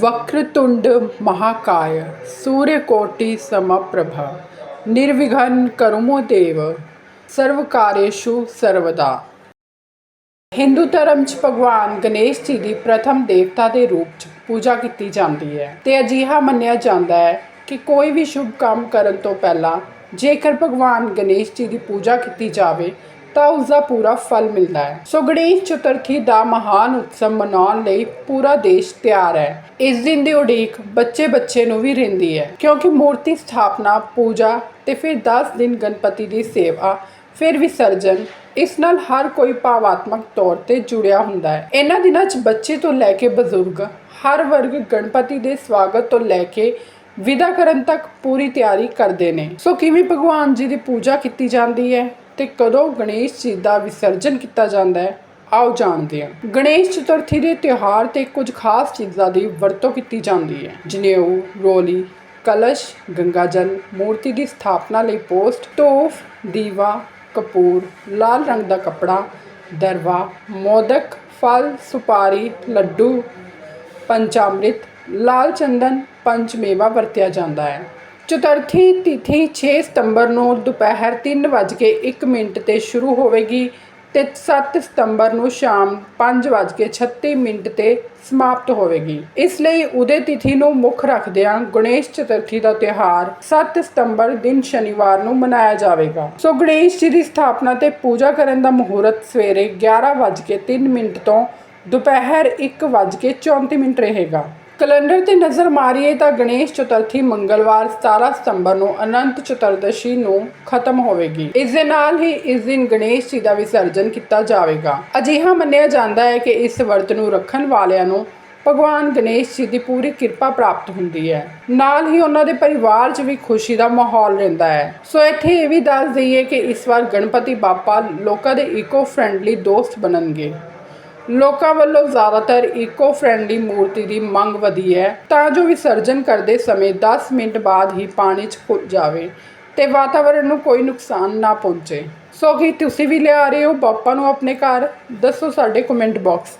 वक्रतुंड महाकाय सूर्यकोटि समप्रभ निर्विघ्न करुमो देव ਸਰਵਕਾਰੇਸ਼ੂ ਸਰਵਦਾ ਹਿੰਦੂ ਧਰਮ 'ਚ ਭਗਵਾਨ ਗਣੇਸ਼ ਜੀ ਦੀ ਪ੍ਰਥਮ ਦੇਵਤਾ ਦੇ ਰੂਪ 'ਚ ਪੂਜਾ ਕੀਤੀ ਜਾਂਦੀ ਹੈ ਤੇ ਅਜਿਹਾ ਮੰਨਿਆ ਜਾਂਦਾ ਹੈ ਕਿ ਕੋਈ ਵੀ ਸ਼ੁਭ ਕੰਮ ਕਰਨ ਤੋਂ ਪਹਿਲਾਂ ਜੇਕਰ ਭਗਵਾਨ ਗਣੇਸ਼ ਜੀ ਦੀ ਪੂਜਾ ਕੀਤੀ ਜਾਵੇ ਤਾਂ ਉਸ ਦਾ ਪੂਰਾ ਫਲ ਮਿਲਦਾ ਹੈ। ਸੋ ਗਣੇਸ਼ ਚਤੁਰਥੀ ਦਾ ਮਹਾਨ ਉਤਸਵ ਮਨਾਉਣ ਲਈ ਪੂਰਾ ਦੇਸ਼ ਤਿਆਰ ਹੈ। ਇਸ ਦਿਨ ਦੀ ਉਡੀਕ ਬੱਚੇ ਬੱਚੇ ਨੂੰ ਵੀ ਰਹਿੰਦੀ ਹੈ। ਕਿਉਂਕਿ ਮੂਰਤੀ ਸਥਾਪਨਾ, ਪੂਜਾ ਤੇ ਫਿਰ 10 ਦਿਨ ਗਣਪਤੀ ਦੀ ਸੇਵਾ, ਫਿਰ ਵਿਸਰਜਨ, ਇਸ ਨਾਲ ਹਰ ਕੋਈ ਭਾਵਾਤਮਕ ਤੌਰ ਤੇ ਜੁੜਿਆ ਹੁੰਦਾ ਹੈ। ਇਹਨਾਂ ਦਿਨਾਂ 'ਚ ਬੱਚੇ ਤੋਂ ਲੈ ਕੇ ਬਜ਼ੁਰਗ, ਹਰ ਵਰਗ ਗਣਪਤੀ ਦੇ ਸਵਾਗਤ ਤੋਂ ਲੈ ਕੇ ਵਿਦਾ ਕਰਨ ਤੱਕ ਪੂਰੀ ਤਿਆਰੀ ਕਰਦੇ ਨੇ। ਸੋ ਕਿਵੇਂ ਭਗਵਾਨ ਜੀ ਦੀ ਪੂਜਾ ਕੀਤੀ ਜਾਂਦੀ ਹੈ? ਤੇ ਕਦੋਂ ਗਣੇਸ਼ ਜੀ ਦਾ ਵਿਸਰਜਨ ਕੀਤਾ ਜਾਂਦਾ ਹੈ, ਆਓ ਜਾਣਦੇ ਹਾਂ। ਗਣੇਸ਼ ਚਤੁਰਥੀ ਦੇ ਤਿਉਹਾਰ ਤੇ ਕੁਝ ਖਾਸ ਚੀਜ਼ਾਂ ਦੀ ਵਰਤੋਂ ਕੀਤੀ ਜਾਂਦੀ ਹੈ ਜਨੇਊ ਰੋਲੀ, ਕਲਸ਼ ਗੰਗਾ ਜਲ ਮੂਰਤੀ ਦੀ ਸਥਾਪਨਾ ਲਈ ਪੋਸਟ, ਤੋਫ, ਦੀਵਾ, ਕਪੂਰ, ਲਾਲ ਰੰਗ ਦਾ ਕਪੜਾ, ਦਰਵਾ, ਮੋਦਕ, ਫਲ, ਸੁਪਾਰੀ, ਲੱਡੂ, ਪੰਚਾਮ੍ਰਿਤ, ਲਾਲ ਚੰਦਨ, ਪੰਚਮੇਵਾ ਵਰਤਿਆ ਜਾਂਦਾ ਹੈ। ਚਤੁਰਥੀ ਤਿਥੀ 6 ਸਤੰਬਰ ਨੂੰ ਦੁਪਹਿਰ 3:01 ਮਿੰਟ ਤੇ ਸ਼ੁਰੂ ਹੋਵੇਗੀ ਤੇ 7 ਸਤੰਬਰ ਨੂੰ ਸ਼ਾਮ 5:36 ਮਿੰਟ ਤੇ ਸਮਾਪਤ ਹੋਵੇਗੀ। ਇਸ ਲਈ ਉਦੇ ਤਿਥੀ ਨੂੰ ਮੁੱਖ ਰੱਖਦਿਆਂ ਗਣੇਸ਼ ਚਤੁਰਥੀ ਦਾ ਤਿਉਹਾਰ 7 ਸਤੰਬਰ ਦਿਨ ਸ਼ਨੀਵਾਰ ਨੂੰ ਮਨਾਇਆ ਜਾਵੇਗਾ। ਸੋ ਗਣੇਸ਼ ਜੀ ਦੀ ਸਥਾਪਨਾ ਤੇ ਪੂਜਾ ਕਰਨ ਦਾ ਮੁਹੂਰਤ ਸਵੇਰੇ 11:03 ਮਿੰਟ ਤੋਂ ਦੁਪਹਿਰ 1:34 ਮਿੰਟ ਰਹੇਗਾ। ਕੈਲੰਡਰ ਤੇ ਨਜ਼ਰ ਮਾਰੀਏ ਤਾਂ ਗਣੇਸ਼ ਚਤੁਰਥੀ ਮੰਗਲਵਾਰ 17 ਸਤੰਬਰ ਨੂੰ ਅਨੰਤ ਚਤੁਰਦਸ਼ੀ ਨੂੰ ਖਤਮ ਹੋਵੇਗੀ। ਇਸ ਦੇ ਨਾਲ ਹੀ ਇਸ ਦਿਨ ਗਣੇਸ਼ ਜੀ ਦਾ ਵਿਸਰਜਨ ਕੀਤਾ ਜਾਵੇਗਾ। ਅਜਿਹਾ ਮੰਨਿਆ ਜਾਂਦਾ ਹੈ ਕਿ ਇਸ ਵਰਤ ਨੂੰ ਰੱਖਣ ਵਾਲਿਆਂ ਨੂੰ ਭਗਵਾਨ ਗਣੇਸ਼ ਜੀ ਦੀ ਪੂਰੀ ਕਿਰਪਾ ਪ੍ਰਾਪਤ ਹੁੰਦੀ ਹੈ। ਨਾਲ ਹੀ ਉਹਨਾਂ ਦੇ ਪਰਿਵਾਰ 'ਚ ਵੀ ਖੁਸ਼ੀ ਦਾ ਮਾਹੌਲ ਰਹਿੰਦਾ ਹੈ। ਸੋ ਇੱਥੇ ਇਹ ਵੀ ਦੱਸ ਦਈਏ ਕਿ ਇਸ ਵਾਰ ਗਣਪਤੀ ਬਾਪਾ ਲੋਕਾਂ ਦੇ ਇਕੋ ਫ੍ਰੈਂਡਲੀ ਦੋਸਤ ਬਣਨਗੇ। ਲੋਕਾਂ ਵੱਲੋਂ ਜ਼ਿਆਦਾਤਰ ਇਕੋ ਫ੍ਰੈਂਡਲੀ ਮੂਰਤੀ ਦੀ ਮੰਗ ਵਧੀ ਹੈ, ਤਾਂ ਜੋ ਵਿਸਰਜਨ ਕਰਦੇ ਸਮੇਂ 10 ਮਿੰਟ ਬਾਅਦ ਹੀ ਪਾਣੀ 'ਚ ਘੁਲ ਜਾਵੇ ਤੇ ਵਾਤਾਵਰਣ ਨੂੰ ਕੋਈ ਨੁਕਸਾਨ ਨਾ ਪਹੁੰਚੇ। ਸੋ ਕੀ ਤੁਸੀਂ ਵੀ ਲਿਆ ਰਹੇ ਹੋ? ਪਾਪਾ ਨੂੰ ਆਪਣੇ ਘਰ? ਦੱਸੋ ਸਾਡੇ ਕਮੈਂਟ ਬਾਕਸ